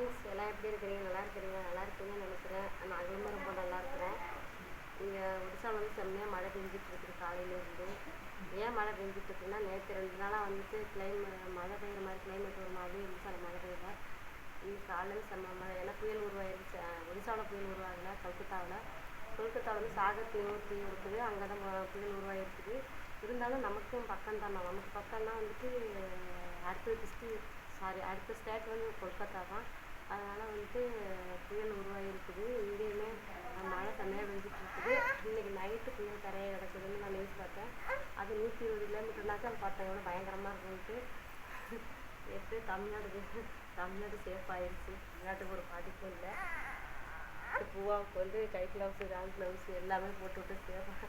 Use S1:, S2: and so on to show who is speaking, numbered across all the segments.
S1: Friends எல்லாம் எப்படி இருக்கிறீங்க? நல்லா இருக்கிறீங்க நல்லா இருக்கீங்கன்னு நினைக்கிறேன். நாங்களுமே ரொம்ப நல்லா இருக்கிறோம் இங்கே ஒடிசாவில் வந்து செம்மையாக மழை பெஞ்சிட்டு இருக்குது காலையிலேருந்து ஏன் மழை பெஞ்சிட்டு இருக்குன்னா நேற்று ரெண்டு நாளாக வந்துட்டு கிளைமே மழை பெய்கிற மாதிரி கிளைமேட் ஒரு மாதிரி ஒடிசாவில் மழை பெய்யல. இன்னைக்கு காலையில் செம்ம மழை. ஏன்னா புயல் உருவாயிருச்சு. ஒடிசாவில் புயல் உருவாகல கல்கத்தாவில். கொல்கத்தாவில் வந்து சாகர் தீவும் தீவு இருக்குது. அங்கே தான் ம- புயல் உருவாகிருக்குது இருந்தாலும் நமக்கும் பக்கம் தான் நமக்கு பக்கம்னா வந்துட்டு அடுத்த டிஸ்ட்ரிக் சாரி அடுத்த ஸ்டேட் வந்து கொல்கத்தா தான் அதனால் வந்துட்டு புயல் உருவாகிருக்குது இங்கேயுமே மழை செம்மையாக பெஞ்சிட்ருக்குது இன்றைக்கி இன்னைக்கு நைட்டு புயல் தரையை கிடக்குதுன்னு நான் நியூஸ் பார்த்தேன். அது நூற்றி இருபது கிலோமீட்டர்னாக்கா பார்த்தேன் எவ்வளோ பயங்கரமாக இருக்குன்ட்டு எப்படியும் தமிழ்நாடு தமிழ்நாடு சேஃப் ஆயிடுச்சு தமிழ்நாட்டுக்கு ஒரு பாதிப்பும் இல்லை. பூவாவுக்கு வந்து கை க்ளவுஸு ஹேண்ட் க்ளவுஸு எல்லாமே போட்டுவிட்டு சேஃபாக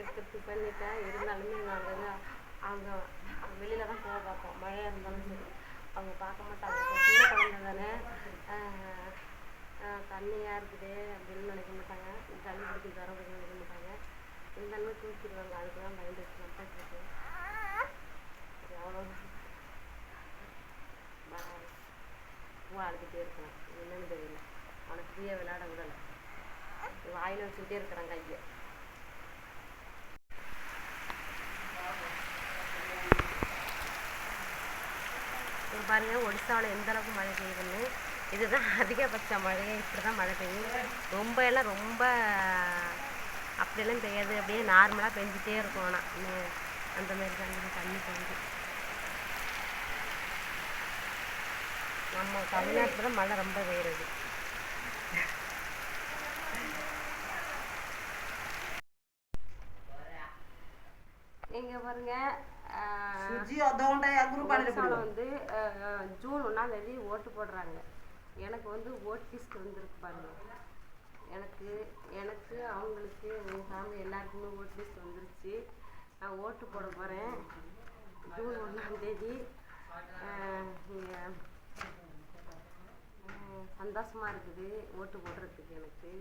S1: எடுத்து பண்ணிட்டேன். இருந்தாலுமே நாங்கள் அங்கே வெளியில் தான் போக பார்ப்போம். மழையாக இருந்தாலும் சரி. அவங்க பார்க்க மாட்டாங்க சின்ன தானே தண்ணியாக இருக்குது அப்படின்னு நினைக்க மாட்டாங்க. தண்ணி பிடிச்சி தர அப்படின்னு நினைக்க மாட்டாங்க. இருந்தாலுமே தூக்கிடுவாங்க. அதுக்கு தான் பயந்து மட்டும் அவ்வளோதான் பூ அழுதுகிட்டே இருக்கிறான் என்னன்னு தெரியல. அவனை ஃப்ரீயாக விளையாட விடலை. வாயில் வச்சுக்கிட்டே இருக்கிறான் கையை. பாருங்கள் பாருங்க ஒடிசாவில் எந்த அளவுக்கு மழை பெய்யுதுன்னு. இதுதான் அதிகபட்ச மழையே இப்படி தான் மழை பெய்யும் ரொம்ப எல்லாம் ரொம்ப அப்படியெல்லாம் பெய்யாது. அப்படியே நார்மலாக பெஞ்சிட்டே இருக்கும் ஆனால் அந்த மாதிரி தான் தண்ணி பெய்யுது. நம்ம தமிழ்நாட்டில் தான் மழை ரொம்ப பெய்யுறது இங்க பாருங்க
S2: சுஜி
S1: வந்து ஜூன் ஒன்றாம் தேதி ஓட்டு போடுறாங்க. எனக்கு வந்து ஓட் லிஸ்ட் வந்துருக்கு பாருங்க. எனக்கு எனக்கு அவங்களுக்கு எங்கள் ஃபேமிலி எல்லாருக்குமே ஓட் லிஸ்ட் வந்துருச்சு. நான் ஓட்டு போட போகிறேன் ஜூன் ஒன்றாம் தேதி. சந்தோஷமாக இருக்குது. ஓட்டு போடுறதுக்கு எனக்கு.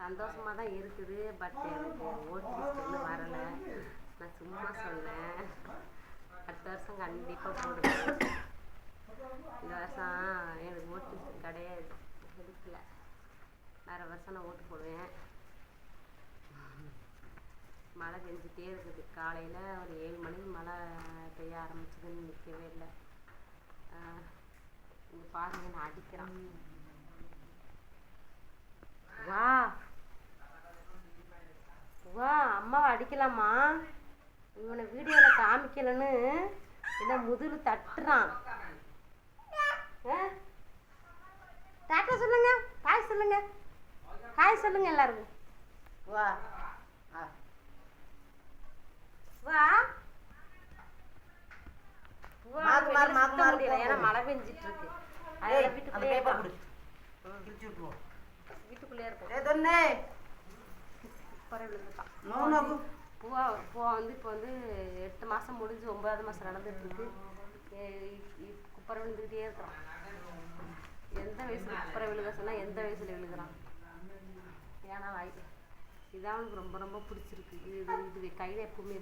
S1: சந்தோஷமாக தான் இருக்குது பட் எனக்கு ஓட்டு இன்னும் வரலை. நான் சும்மா சொன்னேன். அடுத்த வருஷம் கண்டிப்பாக போடுவேன். இந்த வருஷம் எனக்கு ஓட்டு லிஸ்ட் கிடையாது. எடுக்கல. வேறு வருஷம் நான் ஓட்டு போடுவேன். மழை பெஞ்சிட்டே இருக்குது. காலையில் ஒரு ஏழு மணிக்கு மழை பெய்ய ஆரம்பிச்சதுன்னு நிற்கவே இல்லை. இங்கே பாருங்க நான் அடிக்கிறேன் வா வா அம்மாவை அடிக்கலாமா இவனை வீடியோவில் காமிக்கலன்னு என்ன முதுகு தட்டுறான்? டாட்டா சொல்லுங்க ஹாய் சொல்லுங்க. ஹாய் சொல்லுங்க எல்லாருக்கும். வா. வா, ஏன்னா. மழை பெஞ்சிட்டு இருக்கு அதனால வீட்டுக்குள்ளேயே வீட்டுக்குள்ளேயே இருக்கும்
S2: ஏ
S1: பூவா பூவா வந்து இப்போ வந்து எட்டு மாதம் முடிஞ்சு ஒன்பதாவது மாதம் நடந்துட்டு இருக்கு குப்பரை விழுந்துக்கிட்டே இருக்கிறான். எந்த வயசுல குப்பரை விழுக சொன்னால் எந்த வயசுல விழுகிறான்? ஏன்னா வாய் இதான் அவனுக்கு ரொம்ப ரொம்ப பிடிச்சிருக்கு. இது இது கையில் கையில எப்பவுமே